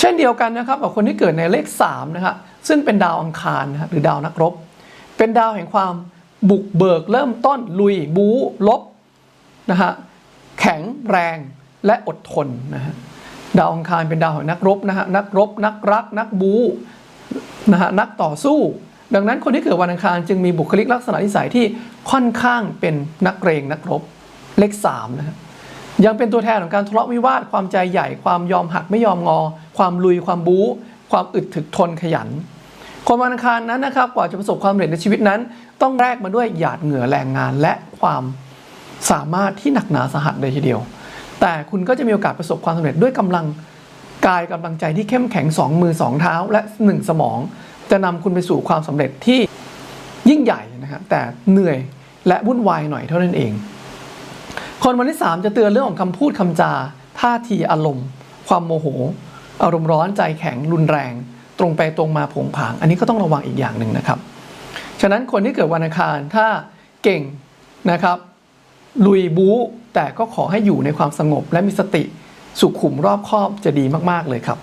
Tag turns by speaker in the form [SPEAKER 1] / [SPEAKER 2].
[SPEAKER 1] เช่นเดียวกันนะครับกับคนที่เกิดในเลข3นะครับซึ่งเป็นดาวอังคารนะครหรือดาวนักรบ เป็นดาวแห่งความบุกเบิกเริ่มต้นลุย บู๊ลบนะฮะแข็งแรงและอดทนนะฮะดาวอังคารเป็นดาวแห่งนักรบนะฮะนักรบ นักรัก นักบู๊นะฮะนักต่อสู้ ดังนั้นคนที่เกิดวันอังคารจึงมีบุคลิกลักษณะนิสัยที่ค่อนข้างเป็นนักเกรงนักรบเลข3นะฮะยังเป็นตัวแทนของการทะเลาะวิวาทความใจใหญ่ความยอมหักไม่ยอมงอ ความลุยความบู๊ ความอึดถึกทนขยัน คนวันอังคารนั้นนะครับกว่าจะประสบความสำเร็จในชีวิตนั้น ต้องแลกมาด้วยหยาดเหงื่อแรงงานและความสามารถที่หนักหนาสาหัสเลยทีเดียว แต่คุณก็จะมีโอกาสประสบความสำเร็จด้วยกำลังกายกำลังใจที่เข้มแข็งสองมือสองเท้า และหนึ่งสมอง จะนำคุณไปสู่ความสำเร็จที่ยิ่งใหญ่นะครับแต่เหนื่อยและวุ่นวายหน่อยเท่านั้นเอง คนวันที่ 3 จะเตือนเรื่องของคำพูดคำจา ท่าทีอารมณ์ ความโมโห อารมณ์ร้อนใจแข็งรุนแรง ตรงไปตรงมาผงผาง อันนี้ก็ต้องระวังอีกอย่างหนึ่งนะครับ ฉะนั้นคนที่เกิดวันอังคารถ้าเก่งนะครับ ลุยบู๊แต่ก็ขอให้อยู่ในความสงบและมีสติสุขุมรอบคอบจะดีมาก ๆ เลยครับ